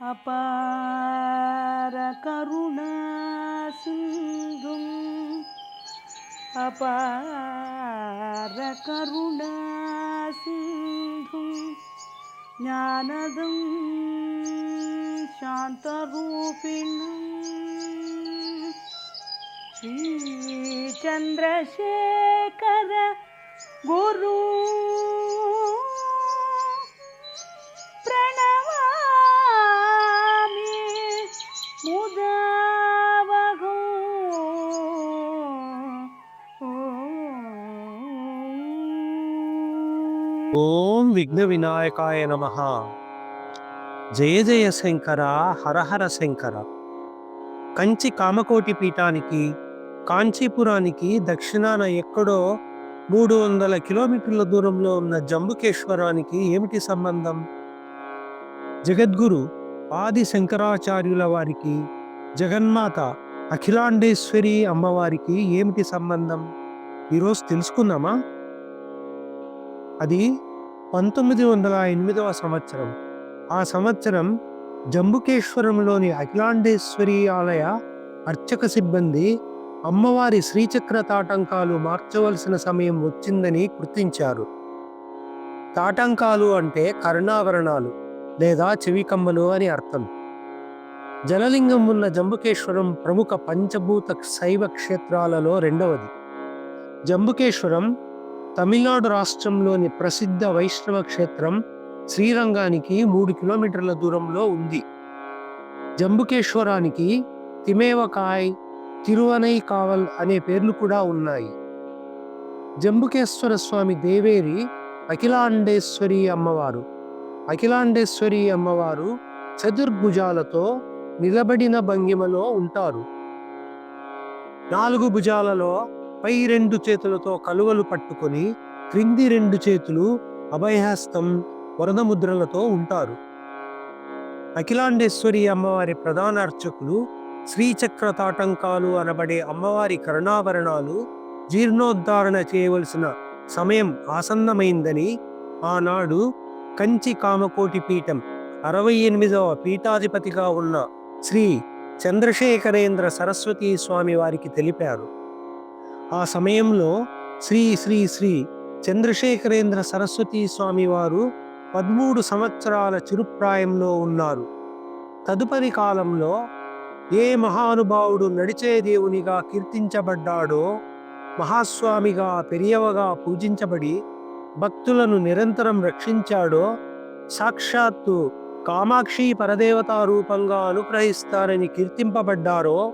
अपारकरुणासिन्धुम् अपारकरुणासिन्धुं ज्ञानदं शान्तरूपिणु श्रीचन्द्रशेखर गुरु। ఓం విఘ్న వినాయకాయ నమ. జయ జయ శంకర హరహర శంకర. కంచి కామకోటి పీఠానికి కాంచీపురానికి దక్షిణాన ఎక్కడో మూడు వందల కిలోమీటర్ల దూరంలో ఉన్న జంబుకేశ్వరానికి ఏమిటి సంబంధం? జగద్గురు ఆది శంకరాచార్యుల వారికి జగన్మాత అఖిలాండేశ్వరి అమ్మవారికి ఏమిటి సంబంధం? ఈరోజు తెలుసుకుందామా? అది పంతొమ్మిది వందల ఎనిమిదవ సంవత్సరం. ఆ సంవత్సరం జంబుకేశ్వరంలోని అఖిలాండేశ్వరి ఆలయ అర్చక సిబ్బంది అమ్మవారి శ్రీచక్ర తాటంకాలు మార్చవలసిన సమయం వచ్చిందని గుర్తించారు. తాటంకాలు అంటే కర్ణాభరణాలు లేదా చెవికమ్మలు అని అర్థం. జలలింగం ఉన్న జంబుకేశ్వరం ప్రముఖ పంచభూత శైవ క్షేత్రాలలో రెండవది. జంబుకేశ్వరం తమిళనాడు రాష్ట్రంలోని ప్రసిద్ధ వైష్ణవ క్షేత్రం శ్రీరంగానికి మూడు కిలోమీటర్ల దూరంలో ఉంది. జంబుకేశ్వరానికి తిమేవకాయ్ తిరువనై కావల్ అనే పేర్లు కూడా ఉన్నాయి. జంబుకేశ్వర స్వామి దేవేరి అఖిలాండేశ్వరి అమ్మవారు. అఖిలాండేశ్వరి అమ్మవారు చతుర్భుజాలతో నిలబడిన భంగిమలో ఉంటారు. నాలుగు భుజాలలో పై రెండు చేతులతో కలువలు పట్టుకొని క్రింది రెండు చేతులు అభయహస్తం వరద ముద్రలతో ఉంటారు. అఖిలాండేశ్వరి అమ్మవారి ప్రధాన అర్చకులు శ్రీచక్ర తాటంకాలు అనబడే అమ్మవారి కరుణాభరణాలు జీర్ణోద్ధారణ చేయవలసిన సమయం ఆసన్నమైందని ఆనాడు కంచి కామకోటి పీఠం అరవై ఎనిమిదవ పీఠాధిపతిగా ఉన్న శ్రీ చంద్రశేఖరేంద్ర సరస్వతీ స్వామి వారికి తెలిపారు. ఆ సమయంలో శ్రీ శ్రీ శ్రీ చంద్రశేఖరేంద్ర సరస్వతీ స్వామి వారు పదమూడు సంవత్సరాల చిరుప్రాయంలో ఉన్నారు. తదుపరి కాలంలో ఏ మహానుభావుడు నడిచే దేవునిగా కీర్తించబడ్డాడో మహాస్వామిగా పెరియవగా పూజించబడి భక్తులను నిరంతరం రక్షించాడో సాక్షాత్తు కామాక్షి పరదేవతా రూపంగా అనుగ్రహిస్తారని కీర్తింపబడ్డారో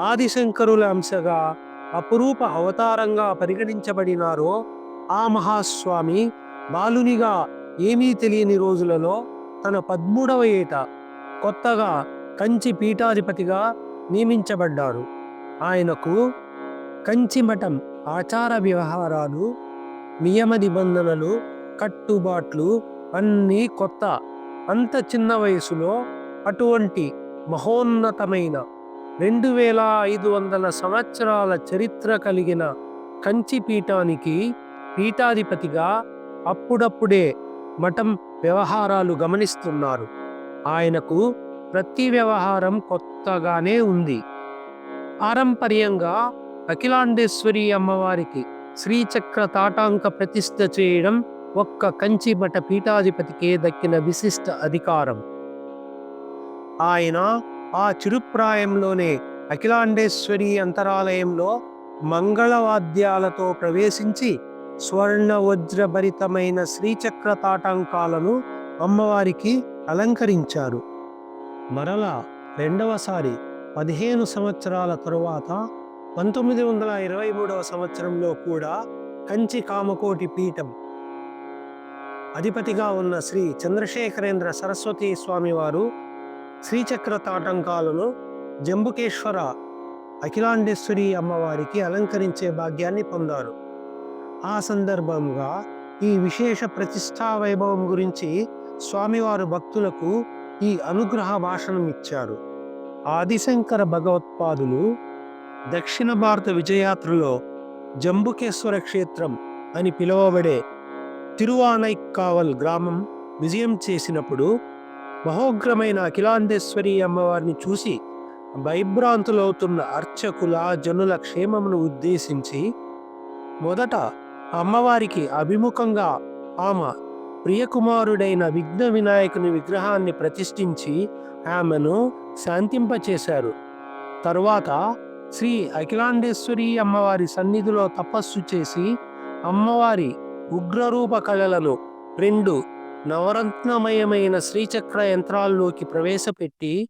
ఆదిశంకరుల అంశగా అపురూప అవతారంగా పరిగణించబడినారో ఆ మహాస్వామి బాలునిగా ఏమీ తెలియని రోజులలో తన పద్మూడవ ఏట కొత్తగా కంచి పీఠాధిపతిగా నియమించబడ్డారు ఆయనకు కంచి మఠం ఆచార వ్యవహారాలు నియమ నిబంధనలు కట్టుబాట్లు అన్నీ కొత్త. అంత చిన్న వయసులో అటువంటి మహోన్నతమైన రెండు వేల ఐదు వందల సంవత్సరాల చరిత్ర కలిగిన కంచి పీఠానికి పీఠాధిపతిగా అప్పుడప్పుడే మఠం వ్యవహారాలు గమనిస్తున్నారు. ఆయనకు ప్రతి వ్యవహారం కొత్తగానే ఉంది. పారంపర్యంగా అఖిలాండేశ్వరి అమ్మవారికి శ్రీచక్ర తాటాంక ప్రతిష్ఠ చేయడం ఒక్క కంచి మఠ పీఠాధిపతికే దక్కిన విశిష్ట అధికారం. ఆయన ఆ చిరుప్రాయంలోనే అఖిలాండేశ్వరి అంతరాలయంలో మంగళవాద్యాలతో ప్రవేశించి స్వర్ణ వజ్రభరితమైన శ్రీచక్ర తాటంకాలను అమ్మవారికి అలంకరించారు. మరలా రెండవసారి పదిహేను సంవత్సరాల తరువాత పంతొమ్మిది వందల ఇరవై మూడవ సంవత్సరంలో కూడా కంచి కామకోటి పీఠం అధిపతిగా ఉన్న శ్రీ చంద్రశేఖరేంద్ర సరస్వతి స్వామివారు శ్రీచక్ర తాటంకాలను జంబుకేశ్వర అఖిలాండేశ్వరి అమ్మవారికి అలంకరించే భాగ్యాన్ని పొందారు. ఆ సందర్భంగా ఈ విశేష ప్రతిష్టా వైభవం గురించి స్వామివారు భక్తులకు ఈ అనుగ్రహ భాషణం ఇచ్చారు. ఆదిశంకర భగవత్పాదులు దక్షిణ భారత విజయాత్రలో జంబుకేశ్వర క్షేత్రం అని పిలువబడే తిరువానైక్కావల్ గ్రామం విజయం చేసినప్పుడు మహోగ్రమైన అఖిలాండేశ్వరి అమ్మవారిని చూసి భయభ్రాంతులవుతున్న అర్చకుల జనుల క్షేమమును ఉద్దేశించి మొదట అమ్మవారికి అభిముఖంగా ఆమె ప్రియకుమారుడైన విఘ్న వినాయకుని విగ్రహాన్ని ప్రతిష్ఠించి ఆమెను శాంతింపచేశారు. తరువాత శ్రీ అఖిలాండేశ్వరి అమ్మవారి సన్నిధిలో తపస్సు చేసి అమ్మవారి ఉగ్రరూప కళలను రెండు నవరత్నమయమైన శ్రీచక్ర యంత్రాల్లోకి ప్రవేశపెట్టి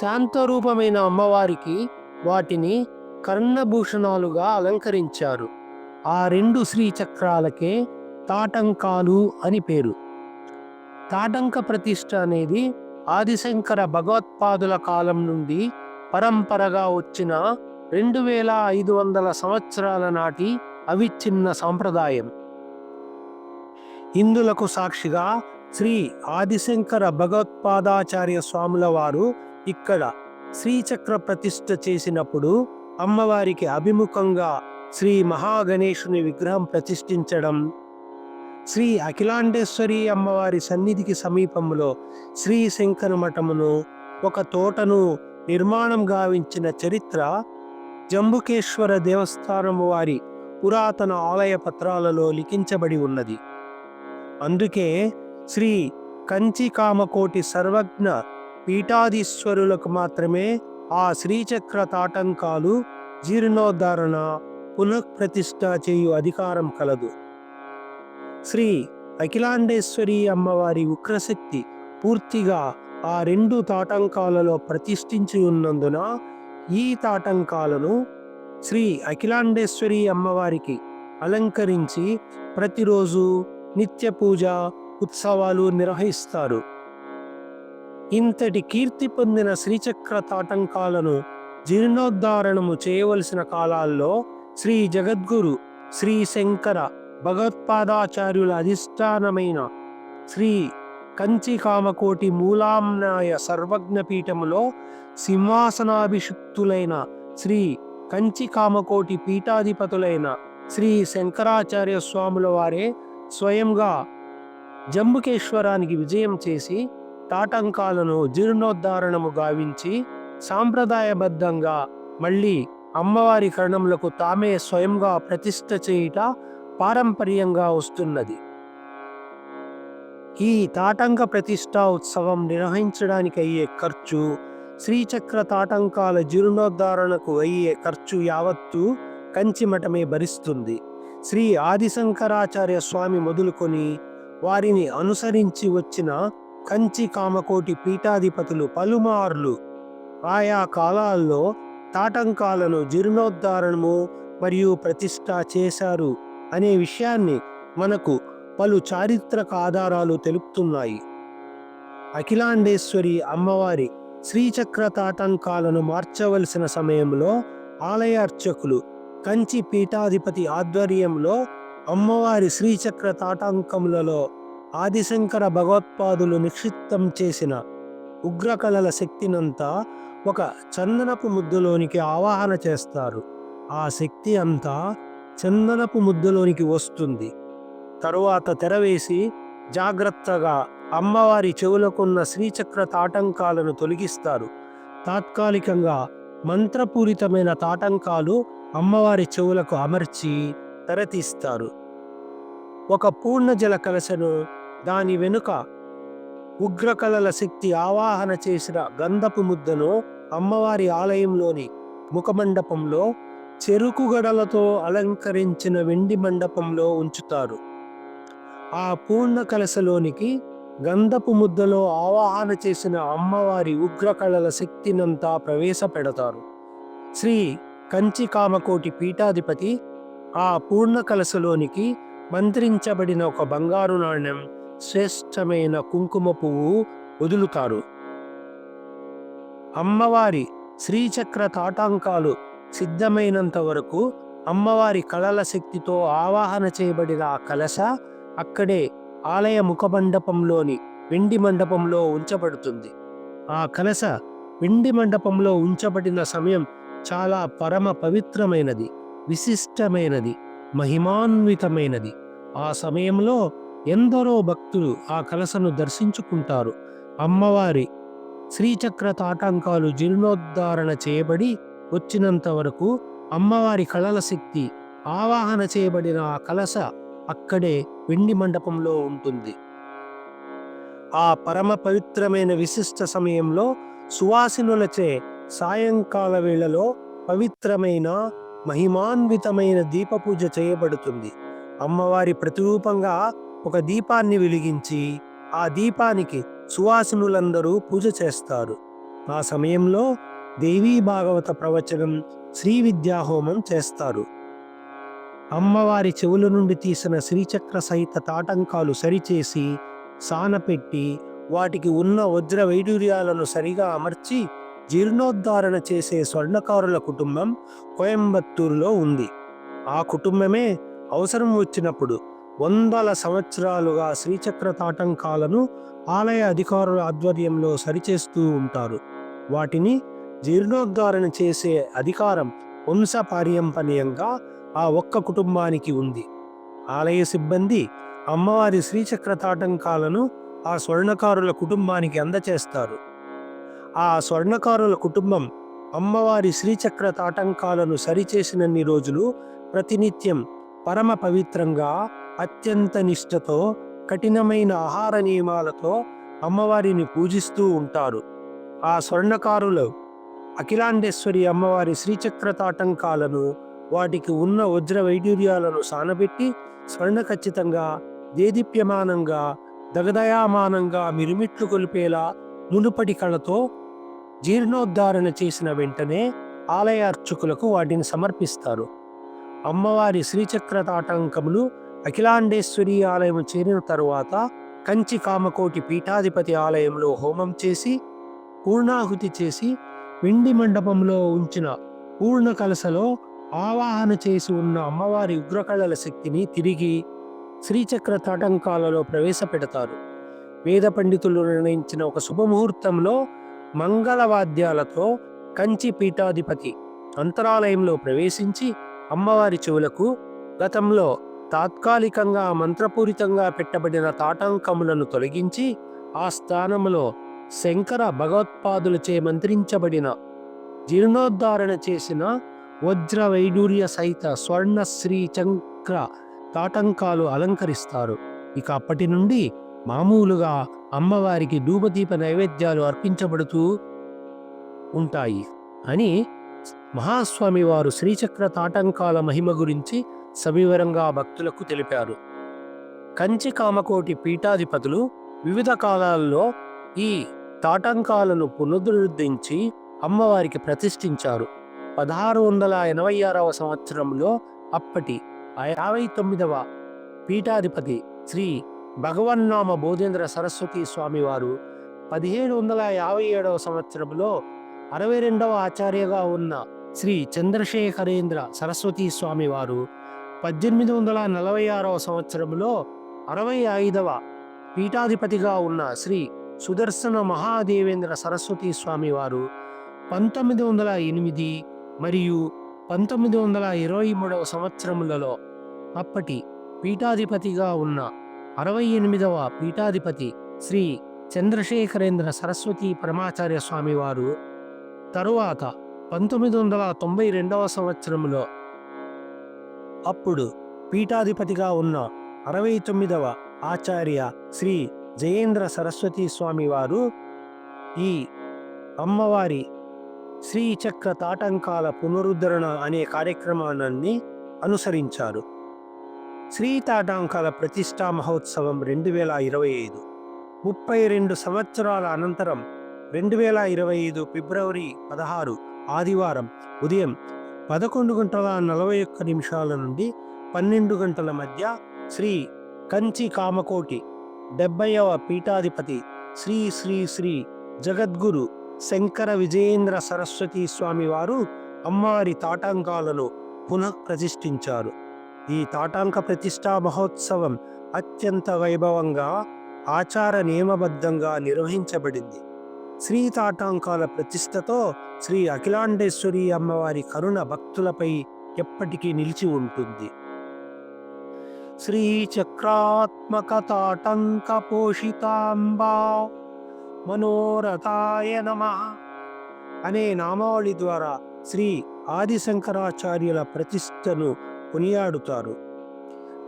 శాంతరూపమైన అమ్మవారికి వాటిని కర్ణభూషణాలుగా అలంకరించారు. ఆ రెండు శ్రీచక్రాలకే తాటంకాలు అని పేరు. తాటంక ప్రతిష్ట అనేది ఆదిశంకర భగవత్పాదుల కాలం నుండి పరంపరగా వచ్చిన రెండు వేల ఐదు వందల సంవత్సరాల నాటి అవిచ్ఛిన్న సాంప్రదాయం. ఇందులకు సాక్షిగా శ్రీ ఆదిశంకర భగవత్పాదాచార్య స్వాముల వారు ఇక్కడ శ్రీచక్ర ప్రతిష్ఠ చేసినప్పుడు అమ్మవారికి అభిముఖంగా శ్రీ మహాగణేశుని విగ్రహం ప్రతిష్ఠించడం శ్రీ అఖిలాండేశ్వరి అమ్మవారి సన్నిధికి సమీపంలో శ్రీ శంకర మఠమును ఒక తోటను నిర్మాణం గావించిన చరిత్ర జంబుకేశ్వర దేవస్థానం వారి పురాతన ఆలయ పత్రాలలో లిఖించబడి ఉన్నది. అందుకే శ్రీ కంచికామకోటి సర్వజ్ఞ పీఠాధీశ్వరులకు మాత్రమే ఆ శ్రీచక్ర తాటంకాలు జీర్ణోద్ధరణ పునఃప్రతిష్ఠ చేయు అధికారం కలదు. శ్రీ అఖిలాండేశ్వరి అమ్మవారి ఉగ్రశక్తి పూర్తిగా ఆ రెండు తాటంకాలలో ప్రతిష్ఠించి ఉన్నందున ఈ తాటంకాలను శ్రీ అఖిలాండేశ్వరి అమ్మవారికి అలంకరించి ప్రతిరోజు నిత్య పూజ ఉత్సవాలు నిర్వహిస్తారు. ఇంతటి కీర్తి పొందిన శ్రీచక్ర తాటంకాలను జీర్ణోద్ధారణము చేయవలసిన కాలాల్లో శ్రీ జగద్గురు శ్రీ శంకర భగవత్పాదాచార్యుల అధిష్టానమైన శ్రీ కంచికామకోటి మూలాంనాయ సర్వజ్ఞపీఠములో సింహాసనాభిషిక్తులైన శ్రీ కంచి కామకోటి పీఠాధిపతులైన శ్రీ శంకరాచార్య స్వాముల వారే స్వయంగా జంబుకేశ్వరానికి విజయం చేసి తాటంకాలను జీర్ణోద్ధారణము గావించి సాంప్రదాయబద్ధంగా మళ్ళీ అమ్మవారి కరణములకు తామే స్వయంగా ప్రతిష్ఠ చేయుట పారంపర్యంగా వస్తున్నది. ఈ తాటంక ప్రతిష్ట ఉత్సవం నిర్వహించడానికి అయ్యే ఖర్చు శ్రీచక్ర తాటంకాల జీర్ణోద్ధారణకు అయ్యే ఖర్చు యావత్తు కంచిమఠమే భరిస్తుంది. శ్రీ ఆదిశంకరాచార్య స్వామి మొదలుకొని వారిని అనుసరించి వచ్చిన కంచి కామకోటి పీఠాధిపతులు పలుమార్లు. ఆయా కాలాల్లో తాటంకాలను జీర్ణోద్ధారణము మరియు ప్రతిష్ట చేశారు అనే విషయాన్ని మనకు పలు చారిత్రక ఆధారాలు తెలుపుతున్నాయి. అఖిలాండేశ్వరి అమ్మవారి శ్రీచక్ర తాటంకాలను మార్చవలసిన సమయంలో ఆలయ అర్చకులు కంచి పీఠాధిపతి ఆధ్వర్యంలో అమ్మవారి శ్రీచక్ర తాటాంకములలో ఆదిశంకర భగవత్పాదులు నిక్షిప్తం చేసిన ఉగ్రకళల శక్తినంతా ఒక చందనపు ముద్దులోనికి ఆవాహన చేస్తారు. ఆ శక్తి అంతా చందనపు ముద్దలోనికి వస్తుంది. తరువాత తెరవేసి జాగ్రత్తగా అమ్మవారి చెవులకున్న శ్రీచక్ర తాటంకాలను తొలగిస్తారు. తాత్కాలికంగా మంత్రపూరితమైన తాటంకాలు అమ్మవారి చెవులకు అమర్చి తెరతీస్తారు. ఒక పూర్ణ జల కలశను దాని వెనుక ఉగ్రకళల శక్తి ఆవాహన చేసిన గంధపు ముద్దను అమ్మవారి ఆలయంలోని ముఖమండపంలో చెరుకు గడలతో అలంకరించిన వెండి మండపంలో ఉంచుతారు. ఆ పూర్ణ కలశలోనికి గంధపు ముద్దలో ఆవాహన చేసిన అమ్మవారి ఉగ్రకళల శక్తినంతా ప్రవేశపెడతారు. శ్రీ కంచి కామకోటి పీఠాధిపతి ఆ పూర్ణ కలసలోనికి మంత్రించబడిన ఒక బంగారు నాణ్యం శ్రేష్టమైన కుంకుమ పువ్వు వదులుతారు. అమ్మవారి శ్రీచక్ర తాటాంకాలు సిద్ధమైనంత వరకు అమ్మవారి కళల శక్తితో ఆవాహన చేయబడిన ఆ కలశ అక్కడే ఆలయ ముఖమండపంలోని వెండి మండపంలో ఉంచబడుతుంది. ఆ కలశ వెండి మండపంలో ఉంచబడిన సమయం చాలా పరమ పవిత్రమైనది విశిష్టమైనది మహిమాన్వితమైనది. ఆ సమయంలో ఎందరో భక్తులు ఆ కలశను దర్శించుకుంటారు. అమ్మవారి శ్రీచక్ర తాటంకాలు జీర్ణోద్ధారణ చేయబడి వచ్చినంత వరకు అమ్మవారి కళల శక్తి ఆవాహన చేయబడిన ఆ కలశ అక్కడే వెండి మండపంలో ఉంటుంది. ఆ పరమ పవిత్రమైన విశిష్ట సమయంలో సువాసినులచే సాయంకాల వేళలో పవిత్రమైన మహిమాన్వితమైన దీపపూజ చేయబడుతుంది. అమ్మవారి ప్రతిరూపంగా ఒక దీపాన్ని వెలిగించి ఆ దీపానికి సువాసినులందరూ పూజ చేస్తారు. ఆ సమయంలో దేవీ భాగవత ప్రవచనం శ్రీ విద్యాహోమం చేస్తారు. అమ్మవారి చెవుల నుండి తీసిన శ్రీచక్ర సహిత తాటంకాలు సరిచేసి సానపెట్టి వాటికి ఉన్న వజ్ర వైడూర్యాలను సరిగా అమర్చి జీర్ణోద్ధారణ చేసే స్వర్ణకారుల కుటుంబం కోయంబత్తూరులో ఉంది. ఆ కుటుంబమే అవసరం వచ్చినప్పుడు వందల సంవత్సరాలుగా శ్రీచక్ర తాటంకాలను ఆలయ అధికారుల ఆధ్వర్యంలో సరిచేస్తూ ఉంటారు. వాటిని జీర్ణోద్ధారణ చేసే అధికారం వంశపార్యంపనీయంగా ఆ ఒక్క కుటుంబానికి ఉంది. ఆలయ సిబ్బంది అమ్మవారి శ్రీచక్ర తాటంకాలను ఆ స్వర్ణకారుల కుటుంబానికి అందచేస్తారు. ఆ స్వర్ణకారుల కుటుంబం అమ్మవారి శ్రీచక్ర తాటంకాలను సరిచేసినన్ని రోజులు ప్రతినిత్యం పరమ పవిత్రంగా అత్యంత నిష్ఠతో కఠినమైన ఆహార నియమాలతో అమ్మవారిని పూజిస్తూ ఉంటారు. ఆ స్వర్ణకారులు అఖిలాండేశ్వరి అమ్మవారి శ్రీచక్ర తాటంకాలను వాటికి ఉన్న వజ్ర వైడూర్యాలను సానబెట్టి స్వర్ణ ఖచ్చితంగా దేదీప్యమానంగా దగదయామానంగా మిరుమిట్లు కొలిపేలా మునుపటి కళతో జీర్ణోద్ధారణ చేసిన వెంటనే ఆలయ అర్చకులకు వాటిని సమర్పిస్తారు. అమ్మవారి శ్రీచక్ర తాటంకములు అఖిలాండేశ్వరి ఆలయం చేరిన తరువాత కంచి కామకోటి పీఠాధిపతి ఆలయంలో హోమం చేసి పూర్ణాహుతి చేసి వెండి మండపంలో ఉంచిన పూర్ణ కలసలో ఆవాహన చేసి ఉన్న అమ్మవారి ఉగ్రకళల శక్తిని తిరిగి శ్రీచక్ర తాటంకాలలో ప్రవేశపెడతారు. వేద పండితులు నిర్ణయించిన ఒక శుభముహూర్తంలో మంగళవాద్యాలతో కంచి పీఠాధిపతి అంతరాలయంలో ప్రవేశించి అమ్మవారి చెవులకు గతంలో తాత్కాలికంగా మంత్రపూరితంగా పెట్టబడిన తాటంకములను తొలగించి ఆ స్థానంలో శంకర భగవత్పాదులచే మంత్రించబడిన జీర్ణోద్ధారణ చేసిన వజ్ర వైడూర్య సహిత స్వర్ణ శ్రీ తాటంకాలు అలంకరిస్తారు. ఇక అప్పటి నుండి మామూలుగా అమ్మవారికి ధూపదీప నైవేద్యాలు అర్పించబడుతూ ఉంటాయి అని మహాస్వామి వారు శ్రీచక్ర తాటంకాల మహిమ గురించి సవివరంగా భక్తులకు తెలిపారు. కంచి కామకోటి పీఠాధిపతులు వివిధ కాలాల్లో ఈ తాటంకాలను పునరుద్ధరించి అమ్మవారికి ప్రతిష్ఠించారు. పదహారు వందల ఎనభై ఆరవ సంవత్సరంలో అప్పటి యాభై తొమ్మిదవ పీఠాధిపతి శ్రీ భగవన్నామ బోధేంద్ర సరస్వతి స్వామివారు పదిహేడు వందల యాభై ఏడవ సంవత్సరంలో అరవై రెండవ ఆచార్యగా ఉన్న శ్రీ చంద్రశేఖరేంద్ర సరస్వతి స్వామివారు పద్దెనిమిది వందల నలభై ఆరవ సంవత్సరంలో అరవై ఐదవ పీఠాధిపతిగా ఉన్న శ్రీ సుదర్శన మహాదేవేంద్ర సరస్వతి స్వామివారు పంతొమ్మిది వందల ఎనిమిది మరియు పంతొమ్మిది వందల ఇరవై మూడవ సంవత్సరములలో అప్పటి పీఠాధిపతిగా ఉన్న అరవై ఎనిమిదవ పీఠాధిపతి శ్రీ చంద్రశేఖరేంద్ర సరస్వతి పరమాచార్య స్వామివారు తరువాత పంతొమ్మిది వందల తొంభై రెండవ సంవత్సరంలో అప్పుడు పీఠాధిపతిగా ఉన్న అరవై తొమ్మిదవ ఆచార్య శ్రీ జయేంద్ర సరస్వతి స్వామివారు ఈ అమ్మవారి శ్రీచక్ర తాటంకాల పునరుద్ధరణ అనే కార్యక్రమాన్ని అనుసరించారు. శ్రీ తాటాంకాల ప్రతిష్టా మహోత్సవం రెండు వేల ఇరవై ఐదు. ముప్పై రెండు సంవత్సరాల అనంతరం రెండు వేల ఇరవై ఐదు ఫిబ్రవరి పదహారు ఆదివారం ఉదయం పదకొండు గంటల నలభై ఒక్క నిమిషాల నుండి పన్నెండు గంటల మధ్య శ్రీ కంచి కామకోటి డెబ్బైవ పీఠాధిపతి శ్రీ శ్రీ శ్రీ జగద్గురు శంకర విజయేంద్ర సరస్వతి స్వామి వారు అమ్మవారి తాటాంకాలను పునఃప్రతిష్ఠించారు. ఈ తాటాంక ప్రతిష్టా మహోత్సవం అత్యంత వైభవంగా ఆచార నియమబద్ధంగా నిర్వహించబడింది. శ్రీ తాటాంకాల ప్రతిష్టతో శ్రీ అఖిలాండేశ్వరి అమ్మవారి కరుణ భక్తులపై ఎప్పటికీ నిలిచి ఉంటుంది. శ్రీ చక్రాత్మక తాటంక పోషితాంబా మనోరథాయ నమ అనే నామావళి ద్వారా శ్రీ ఆదిశంకరాచార్యుల ప్రతిష్టను కొనియాడుతారు.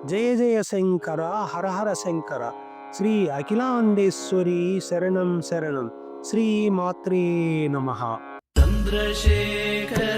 జయ జయ శంకర హరహర శంకర శ్రీ అఖిలాండేశ్వరి శరణం శరణం శ్రీ మాత్రే నమ. చంద్రశేఖర